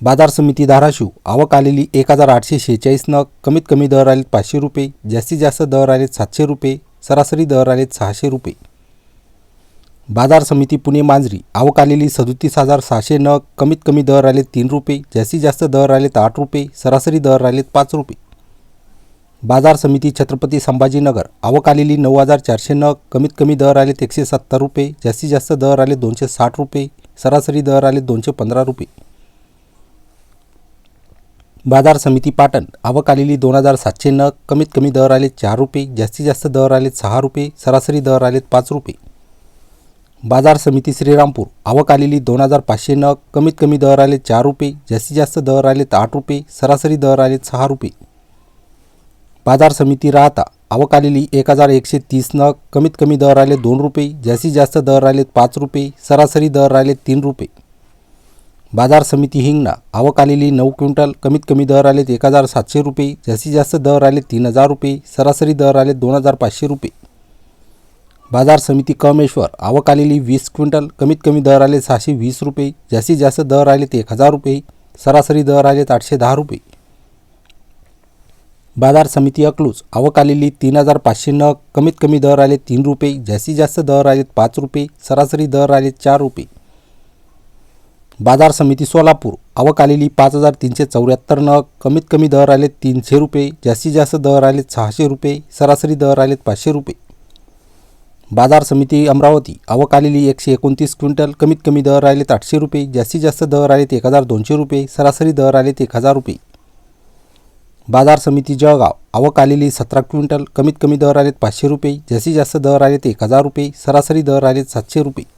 बाजार समिती धाराशिव. आवक आलेली एक हजार आठशे शेहेचाळीसनं कमीत कमी दर आलेत पाचशे रुपये जास्तीत जास्त दर आले सातशे रुपये सरासरी दर आलेत सहाशे रुपये. बाजार समिती पुणे मांजरी. आवक आलेली सदोतीस हजार सहाशे नग कमीत कमी दर आलेत तीन रुपये जास्तीत जास्त दर आलेत आठ रुपये सरासरी दर आलेत पाच रुपये. बाजार समिती छत्रपती संभाजीनगर. आवक आलेली नऊ हजार चारशे नग कमीत कमी दर आलेत एकशे सत्तर रुपये जास्तीत जास्त दर आले दोनशे साठ रुपये सरासरी दर आले दोनशे पंधरा रुपये. बाजार समिती पाटण. आवक आलेली दोन हजार सातशे नग कमीत कमी दर आले चार रुपये जास्तीत जास्त दर आलेत सहा रुपये सरासरी दर आलेत पाच रुपये. बाजार समिती श्रीरामपूर. आवक आलेली दोन हजार पाचशे नग कमीत कमी दर आले चार रुपये जास्तीत जास्त दर आलेत आठ रुपये सरासरी दर आलेत सहा रुपये. बाजार समिती राहता. आवक आलेली एक हजार एकशे तीस नग कमीत कमी दर आले दोन रुपये जास्तीत जास्त दर आलेत पाच रुपये सरासरी दर आले तीन रुपये. बाजार समिती हिंगणा. आवक आलेली नऊ क्विंटल कमीत कमी दर आलेत एक हजार सातशे रुपये जास्तीत जास्त दर आले तीन हजार रुपये सरासरी दर आले दोन हजार पाचशे रुपये. बाजार समिती कमेश्वर आवक आलेली वीस क्विंटल कमीत कमी दर आले सहाशे वीस रुपये जास्तीत जास्त दर आलेत एक हजार रुपये सरासरी दर आलेत आठशे दहा रुपये. बाजार समिती अकलूज आवक आलेली तीन हजार पाचशे नग कमीत कमी दर आले तीन रुपये जास्तीत जास्त दर आलेत पाच रुपये सरासरी दर आलेत चार रुपये. बाजार समिती सोलापूर. आवक आलेली पाच हजार तीनशे चौऱ्याहत्तर नग. कमीत कमी दर आलेत तीनशे रुपये. जास्तीत जास्त दर आलेत सहाशे रुपये. सरासरी दर आलेत पाचशे रुपये. बाजार समिती अमरावती. आवक आलेली एकशे एकोणतीस क्विंटल. कमीत कमी दर आलेत आठशे रुपये. जास्तीत जास्त दर आलेत एक हजार दोनशे रुपये. सरासरी दर आलेत एक हजार रुपये. बाजार समिती जळगाव. आवक आलेली सतरा क्विंटल. कमीत कमी दर आलेत पाचशे रुपये. जास्तीत जास्त दर आलेत एक हजार रुपये. सरासरी दर आलेत सातशे रुपये.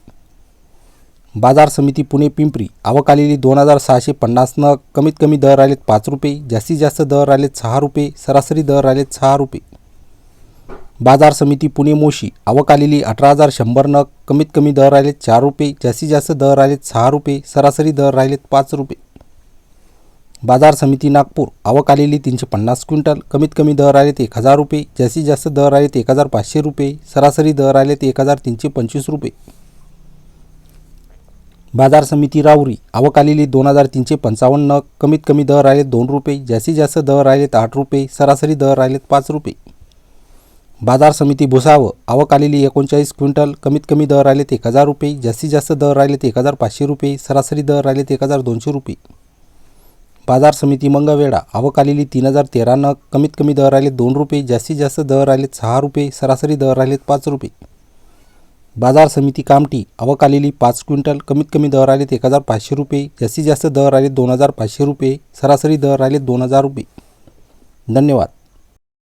बाजार समिती पुणे पिंपरी. आवक आलेली दोन हजार सहाशे पन्नास नग कमीत कमी दर आलेत पाच रुपये जास्तीत जास्त दर आलेत सहा रुपये सरासरी दर आलेत सहा रुपये. बाजार समिती पुणे मोशी. आवक आलेली अठरा हजार शंभर नग कमीत कमी दर आलेत चार रुपये जास्तीत जास्त दर आलेत सहा रुपये सरासरी दर राहिलेत पाच रुपये. बाजार समिती नागपूर. आवक आलेली तीनशे पन्नास क्विंटल कमीत कमी दर आलेत एक हजार रुपये जास्तीत जास्त दर आलेत एक हजार पाचशे रुपये सरासरी दर आलेत एक हजार तीनशे पंचवीस रुपये. बाजार समिती राऊरी. आवक आलेली दोन हजार तीनशे पंचावन्न. नग कमीत कमी दर राहिलेत दोन रुपये. जास्तीत जास्त दर आलेत आठ रुपये. सरासरी दर आलेत पाच रुपये. बाजार समिती भुसावं. आवक आलेली एकोणचाळीस क्विंटल. कमीत कमी दर आलेत एक हजार रुपये. जास्तीत जास्त दर आलेत एक हजार पाचशे रुपये. सरासरी दर आलेत एक हजार दोनशे रुपये. बाजार समिती मंगळवेढा. आवक आलेली तीन हजार तेरा नग कमीत कमी दर आलेत दोन रुपये. जास्तीत जास्त दर आलेत सहा रुपये. सरासरी दर आलेत पाच रुपये. बाजार समिती कामठी आवक आलेली पाच क्विंटल कमीत कमी दर आलेत एक हजार पाचशे रुपये जास्तीत जास्त दर आलेत दोन हजार पाचशे रुपये सरासरी दर आलेत दोन हजार रुपये. धन्यवाद.